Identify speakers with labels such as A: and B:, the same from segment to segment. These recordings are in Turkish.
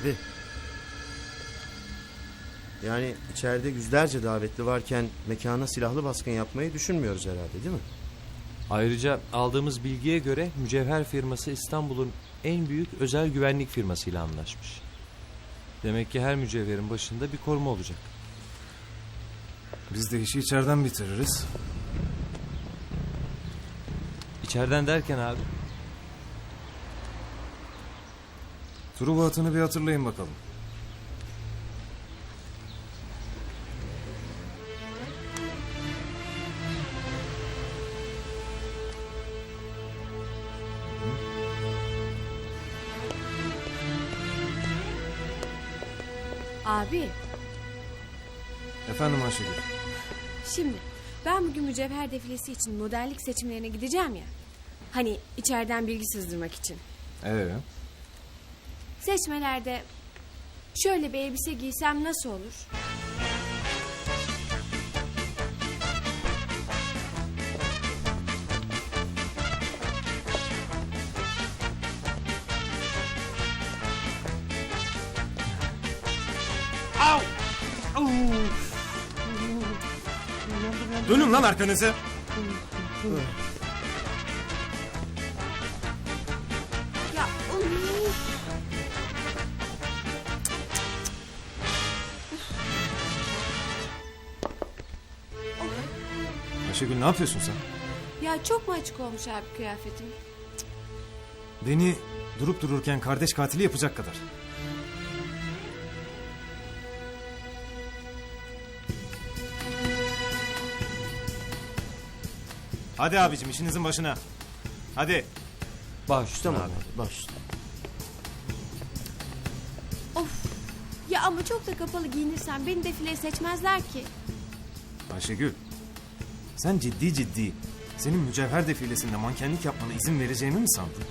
A: Abi. Yani içeride yüzlerce davetli varken mekana silahlı baskın yapmayı düşünmüyoruz herhalde değil mi?
B: Ayrıca aldığımız bilgiye göre mücevher firması İstanbul'un en büyük özel güvenlik firmasıyla anlaşmış. Demek ki her mücevherin başında bir koruma olacak.
C: Biz de işi içeriden bitiririz.
B: İçeriden derken abi
C: Truva atını bir hatırlayın bakalım.
D: Abi
C: Efendim Ayşegül.
D: şimdi ben bugün mücevher defilesi için modellik seçimlerine gideceğim ya. Hani içeriden bilgi sızdırmak için.
C: Ee,
D: Seçmelerde şöyle bir elbise giysem nasıl olur?
C: dönün lan arkanızı. Ayşegül ne yapıyorsun sen?
D: ya çok mu açık olmuş abi kıyafetim?
C: Beni durup dururken kardeş katili yapacak kadar. Hadi abicim işinizin başına. Hadi.
B: baş üstüne
A: Tamam abi. Baş üstüne.
D: Of! Ya ama çok da kapalı giyinirsem beni defileye seçmezler ki.
C: Ayşegül. Sen ciddi ciddi senin mücevher defilesinde mankenlik yapmana izin vereceğimi mi sandın?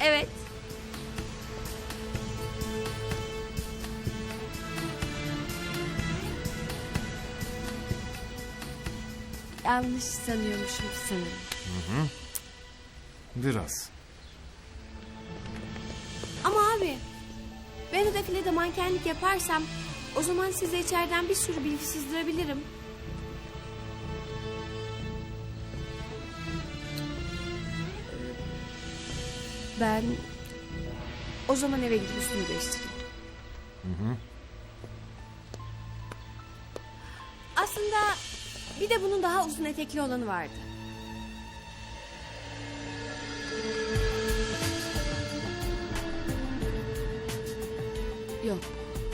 D: Evet. Yanlış sanıyormuşum sanırım.
C: Biraz.
D: Ama abi ben o defilede mankenlik yaparsam o zaman size içeriden bir sürü bilgi sızdırabilirim. Ben o zaman eve gidip üstümü değiştireyim. Aslında bir de bunun daha uzun etekli olanı vardı. Yok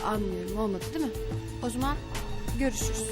D: anlıyorum olmadı değil mi? O zaman görüşürüz.